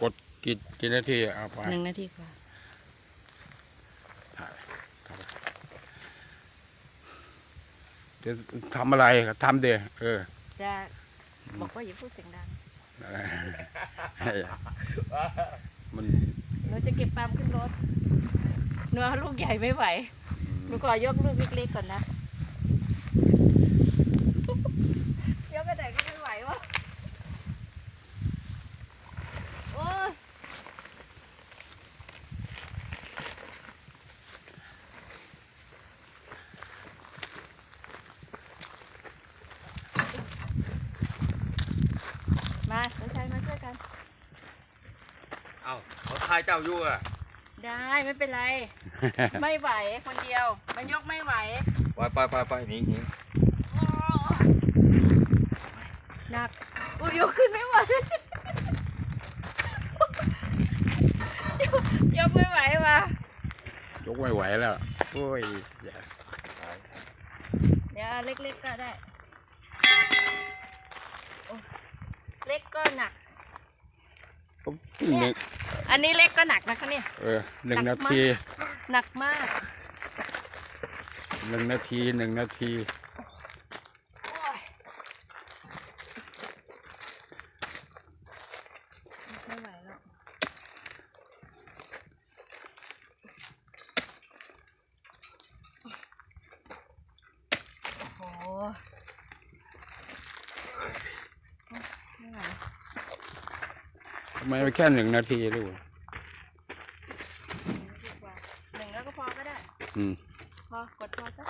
กดกี่กี่นาทีเอาไปหนึ่งนาทีกว่าจะทำอะไรก็ทำเดียเออจะบอกว่าอย่าพูดเสียงดังให้มันหนูจะเก็บปาล์มขึ้นรถหนูเอาลูกใหญ่ไม่ไหวหนูขอยกลูกเล็กๆก่อนนะ ยกกระไดก็ไม่ไหววะโอ้ยมาน้องชายมาช่วยกัน เอาเขาทายเจ้าอยู่อะได้ไม่เป็นไร ไม่ไหวคนเดียว มันยกไม่ไหว ไปไปไปไปหนีหนีหนักอุ้ยยกขึ้นไม่ไหวยกยกไม่ไหวว่ะยกไม่ไหวแล้วโอ้ยอย่าเดี๋ยวเอาเล็กๆก็ได้โอ้เล็กก็หนักผมหนึ่ง อันนี้เล็กก็หนักนะคะเนี่ย เออหนึ่งหนันากมาก ทีหนักมาก หนึ่งนาทีหนึ่งนาที ทำไมแค่หนึ่งนาทีลูกหนึ่งแล้วก็พอก็ได้ อืม พอกดพอซะ